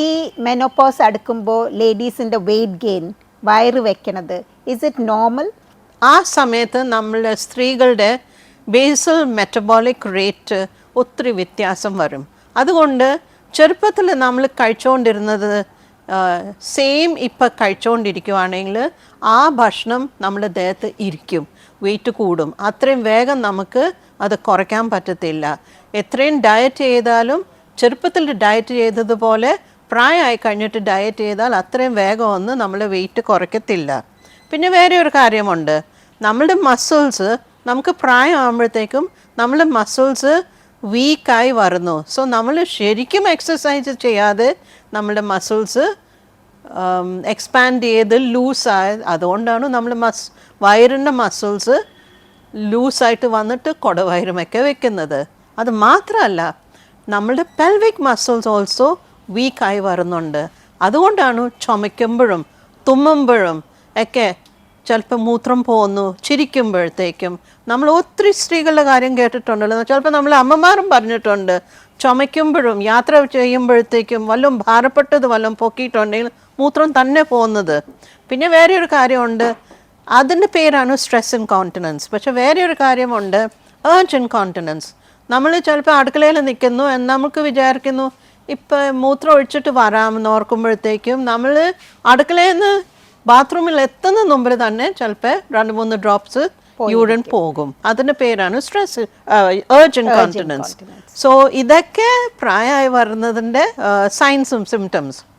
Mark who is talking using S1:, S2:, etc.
S1: ഈ മെനോപോസ് അടുക്കുമ്പോൾ ലേഡീസിന്റെ weight gain വയറ് വെക്കണത് ഇസ് ഇറ്റ് നോർമൽ
S2: ആ സമയത്ത് നമ്മൾ സ്ത്രീകളുടെ ബേസൽ മെറ്റബോളിക് റേറ്റ് ഒത്തിരി വ്യത്യാസം വരും. അതുകൊണ്ട് ചെറുപ്പത്തിൽ നമ്മൾ കഴിച്ചുകൊണ്ടിരുന്നത് സെയിം ഇപ്പം കഴിച്ചുകൊണ്ടിരിക്കുവാണെങ്കിൽ ആ ഭക്ഷണം നമ്മുടെ ദേഹത്ത് ഇരിക്കും വെയിറ്റ് കൂടും. അത്രയും വേഗം നമുക്ക് അത് കുറയ്ക്കാൻ പറ്റത്തില്ല. എത്രയും ഡയറ്റ് ചെയ്താലും ചെറുപ്പത്തിൽ ഡയറ്റ് ചെയ്തതുപോലെ പ്രായമായി കഴിഞ്ഞിട്ട് ഡയറ്റ് ചെയ്താൽ അത്രയും വേഗം ഒന്നും നമ്മൾ വെയിറ്റ് കുറയ്ക്കത്തില്ല. പിന്നെ വേറെ ഒരു കാര്യമുണ്ട്. നമ്മളുടെ മസിൽസ് നമുക്ക് പ്രായമാകുമ്പോഴത്തേക്കും നമ്മളുടെ മസിൽസ് വീക്കായി വരുന്നു. സോ നമ്മൾ ശരിക്കും എക്സസൈസ് ചെയ്യാതെ നമ്മളുടെ മസിൽസ് എക്സ്പാൻഡ് ചെയ്ത് ലൂസായ അതുകൊണ്ടാണ് നമ്മൾ മസ് വയറിന്റെ മസിൽസ് ലൂസായിട്ട് വന്നിട്ട് കുടവയറുമൊക്കെ വെക്കുന്നത്. അത് മാത്രമല്ല നമ്മളുടെ പെൽവിക് മസിൽസ് ഓൾസോ വീക്കായി വരുന്നുണ്ട്. അതുകൊണ്ടാണ് ചുമയ്ക്കുമ്പോഴും തുമ്മുമ്പോഴും ഒക്കെ ചിലപ്പോൾ മൂത്രം പോകുന്നു ചിരിക്കുമ്പോഴത്തേക്കും. നമ്മൾ ഒത്തിരി സ്ത്രീകളുടെ കാര്യം കേട്ടിട്ടുണ്ടല്ലോ. ചിലപ്പോൾ നമ്മൾ അമ്മമാരും പറഞ്ഞിട്ടുണ്ട് ചുമയ്ക്കുമ്പോഴും യാത്ര ചെയ്യുമ്പോഴത്തേക്കും വല്ലതും ഭാരപ്പെട്ടത് വല്ലതും പൊക്കിയിട്ടുണ്ടെങ്കിൽ മൂത്രം തന്നെ പോകുന്നത്. പിന്നെ വേറെ ഒരു കാര്യമുണ്ട് അതിന്റെ പേരാണ് സ്ട്രെസ് ഇൻകോണ്ടിനൻസ് പക്ഷേ വേറെ ഒരു കാര്യമുണ്ട് ഏർജ് ഇൻകോണ്ടിനൻസ് നമ്മൾ ചിലപ്പോൾ അടുക്കളയിൽ നിൽക്കുന്നു എന്ന് നമുക്ക് വിചാരിക്കുന്നു. ഇപ്പം മൂത്രം ഒഴിച്ചിട്ട് വരാമെന്ന് ഓർക്കുമ്പോഴത്തേക്കും നമ്മൾ അടുക്കളയിൽ നിന്ന് ബാത്റൂമിൽ എത്തുന്ന മുമ്പിൽ തന്നെ ചിലപ്പോൾ രണ്ട് മൂന്ന് ഡ്രോപ്സ് യൂറിൻ പോകും. അതിന്റെ പേരാണ് സ്ട്രെസ് ഏർജന്റ് ഇൻകോണ്ടിനൻസ് സോ ഇതൊക്കെ പ്രായമായി വരുന്നതിന്റെ സൈൻസും സിംറ്റംസ്